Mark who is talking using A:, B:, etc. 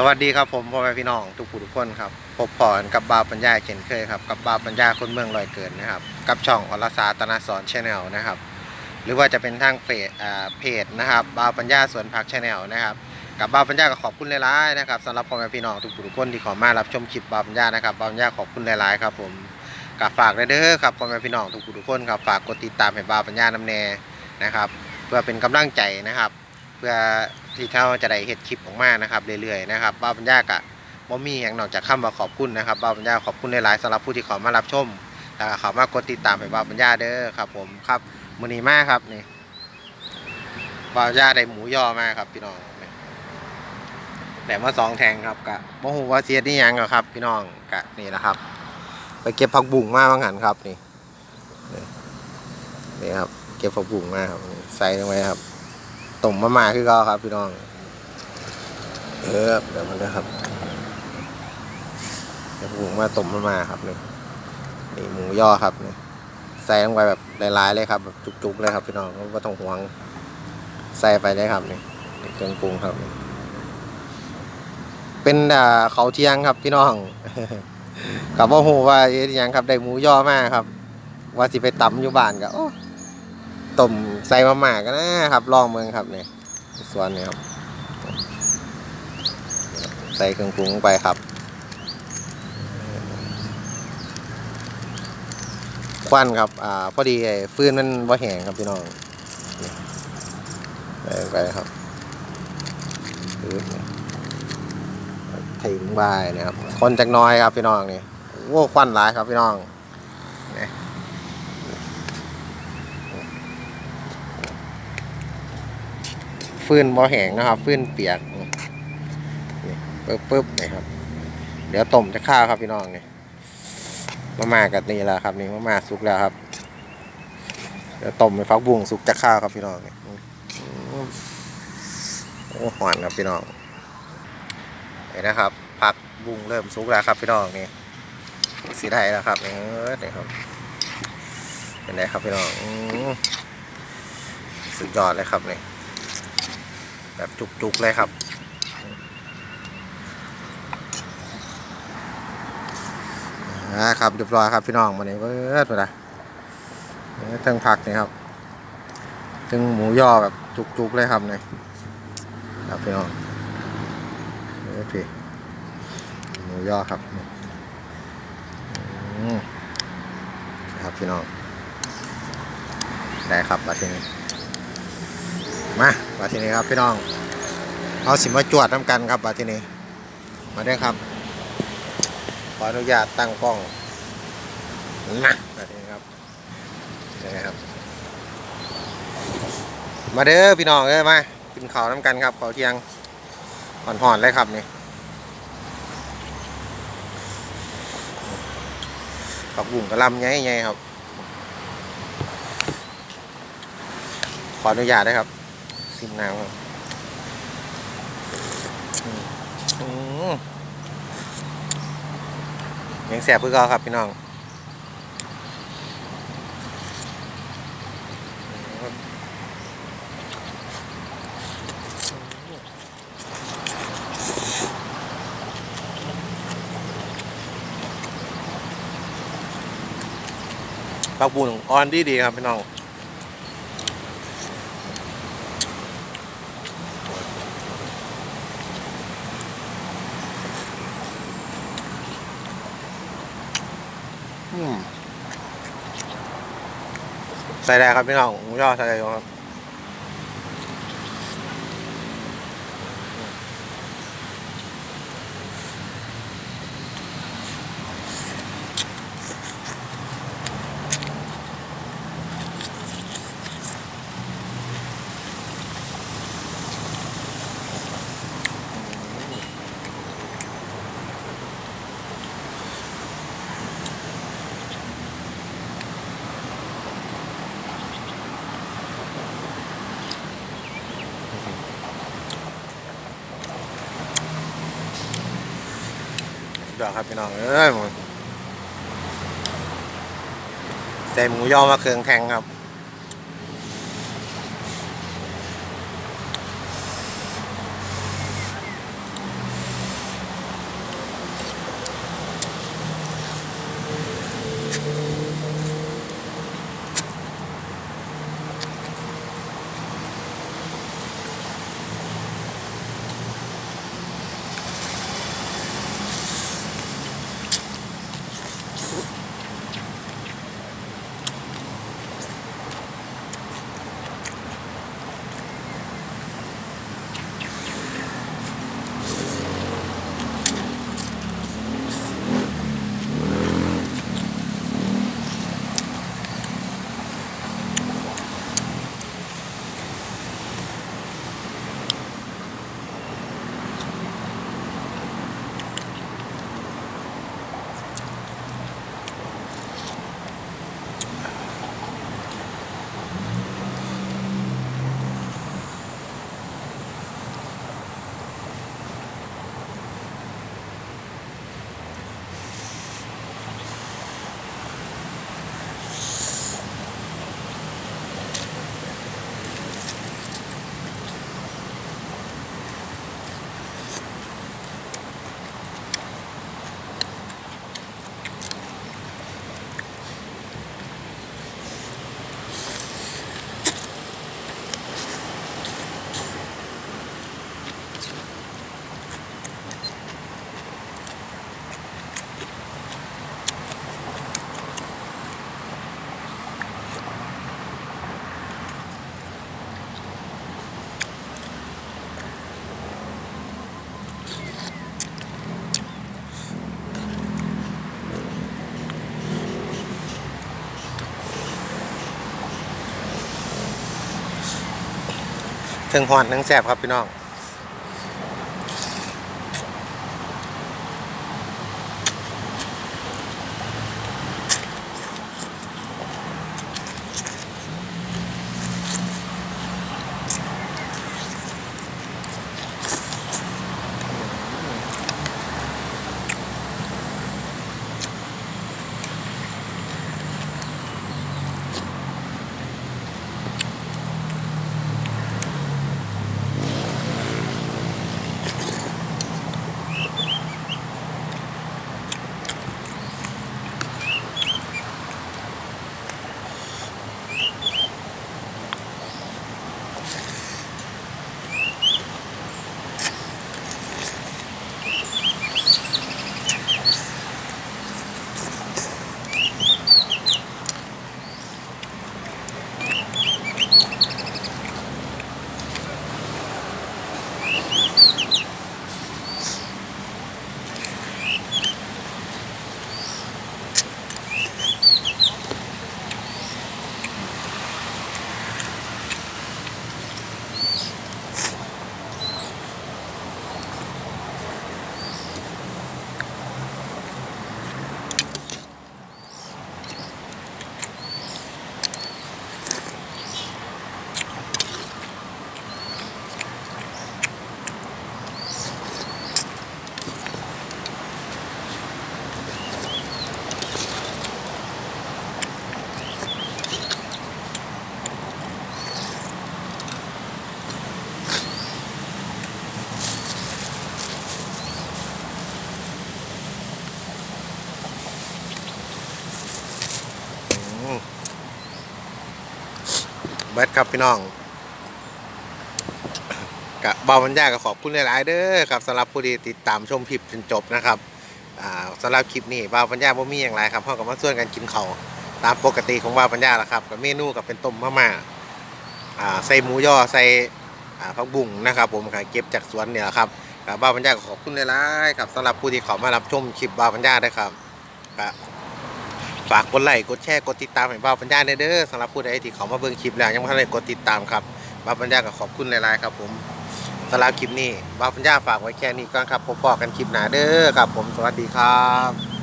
A: สวัสดีครับผมพ่อแม่พี่น้องทุกผู้ทุกคนครับพบปอนกับบาปัญญาเช่นเคยครับกับบาปัญญาคนเมืองลอยเกิดนะครับ กับช่องอรสาตนาสอนชาแนลนะครับ หรือว่าจะเป็นทางเฟซอ่าเพจนะครับ บาปัญญาสวนผักชาแนลนะครับ กับบาปัญญาก็ขอบคุณหลายๆนะครับสำหรับพ่อแม่พี่น้องทุกผู้ทุกคนที่เขอมารับชมคลิปบาปัญญานะครับบาปัญญาขอบคุณหลายๆครับผมกับฝากเด้อครับพ่อแม่พี่น้องทุกผู้ทุกคนครับฝากกดติดตามให้บาปัญญาน้ำแน่นะครับ เพื่อเป็นกำลังใจนะครับ เพื่อ ที่เขาจะได้เห็ดคลิปออกมานะครับเรื่อยๆนะครับบ้าปัญญากะบ่มีอย่างนอกจากคำว่าขอบคุณนะครับบ้าปัญญาขอบคุณหลายๆสำหรับผู้ที่เขอมารับชมแล้วก็เขามากดติดตามให้บ้าปัญญาเด้อครับผมครับมือนี้มากครับนี่บ้าปัญญาได้หมูย่อมาครับพี่น้องนี่แต่าสองแทงครับกะบ่ฮู้ว่าเสียดนี่ยังหรอกครับ พี่น้องกะนี่นะครับ ไปเก็บผักบุ้งมาบางหันครับนี่นี่นี่ครับ เก็บผักบุ้งมาครับใส่ลงไปครับ ต้มมาม่าคือก็ครับพี่น้อง เออเดี๋ยวมันนะครับเดี๋ยวผมมาต้มมาม่าครับนี่นี่หมูย่อครับนี่ใส่ลงไปแบบหลายๆเลยครับแบบจุกๆเลยครับพี่น้องไม่ต้องห่วงใส่ไปเลยครับนี่นเครื่องปรุงครับ เป็นอ่าเขาเที่ยงครับพี่น้องกับว่าหูว่าเอ๊ะอิหยังครับได้หมูย่อมากครับ ว่าสิไปตำอยู่บ้านก็โอ้ ต้มใส่มาม่ากันนะครับ ลองเมืองครับเนี่ยส่วนนี้ครับ ใส่เครื่องปรุงลงไปครับ ควันครับ อ่า พอดีไอ้ฟืนมันว่าแห้งครับพี่น้องใส่ไปครับปึ๊บนี่ถึงบ่ายนะครับ คนจักน้อยครับพี่น้องนี่โว้ควันหลายครับพี่น้อง ฟื้นบ่แห้งนะครับ ฟื้นเปียกปึ๊บปึ๊บนี่ครับ เดี๋ยวต้มจะข้าวครับพี่น้องนี่มามากับนี่แหละครับ นี่มามาสุกแล้วครับ เดี๋ยวต้มไปฟักบุ้งสุกจะข้าวครับพี่น้องนี่โอ้หวานครับพี่น้องเห็นนะครับผักบุ้งเริ่มสุกแล้วครับพี่น้องนี่สีไทยแล้วครับนี่เออนี่ครับเป็นไงครับพี่น้องสุดยอดเลยครับนี่ แบบจุกๆเลยครับนะครับเรียบร้อยครับพี่น้องวันนี้เบิดไปละเทั้งผักนี่ครับเทั้งหมูย่อแบบจุกๆเลยครับนี่ครับพี่น้องเอ้ยพี่หมูย่อครับอืมครับพี่น้องได้ครับมาทีนี้ มาบาทีนี้ครับพี่น้องเอาสิมาจวดน้ำกันครับบาทีนี้ มาได้ครับ ขออนุญาตตั้งกล้องนะบาทีนี้ครับนี่ครับ มาเด้อพี่น้องเอ้ยมากินข้าวน้ำกันครับข้าวเที่ยงห่อนๆเลยครับนี่ผักบุ้งกระลำไงไงครับ ขออนุญาตได้ครับ ซิมน้ำครับยังแสบพื่อก็ครับพี่น้องปลาปูนอ่อนดีดีครับพี่น้อง ใส่ได้ครับพี่น้องหมูย่อใส่ได้อยู่ครับ เดี๋ยวครับพี่น้องเอ้ยใส่หมูย่อมาเครื่องแทงครับ ถึงหอนทั้งแสบครับพี่น้อง บิดครับพี่น้องกะเบาบรรยากก็ขอบคุณหลายๆเด้อครับสำหรับผู้ที่ติดตามชมคลิปจนจบนะครับสำหรับคลิปนี้เบาบรรยาบ่มีอย่างไรครับพ่อกับมาส่วนกันกินเขาวตามปกติของเบาบรรยาแหละครับกับเมนูกับเป็นต้มมะม่าาใส่หมูย่อใส่ผักบุ้งนะครับ ผมก็เก็บจากสวนเนี่ยละครับกับเบาบรรยาก็ขอบคุณหลายๆครับสำหรับผู้ที่เขามารับชมคลิปเบาบรรยาด้วยครับ ฝากกดไลค์กดแชร์กดติดตามให้บ้าวปัญญาเด้อสำหรับผู้ใดที่เขามาเบิ่งคลิปแล้วยังไม่ทันได้กดติดตามครับบ้าวปัญญาก็ขอบคุณหลายๆครับผมสำหรับคลิปนี้บ้าวปัญญาฝากไว้แค่นี้ก่อนครับพบกันคลิปหน้าเด้อครับผมสวัสดีครับ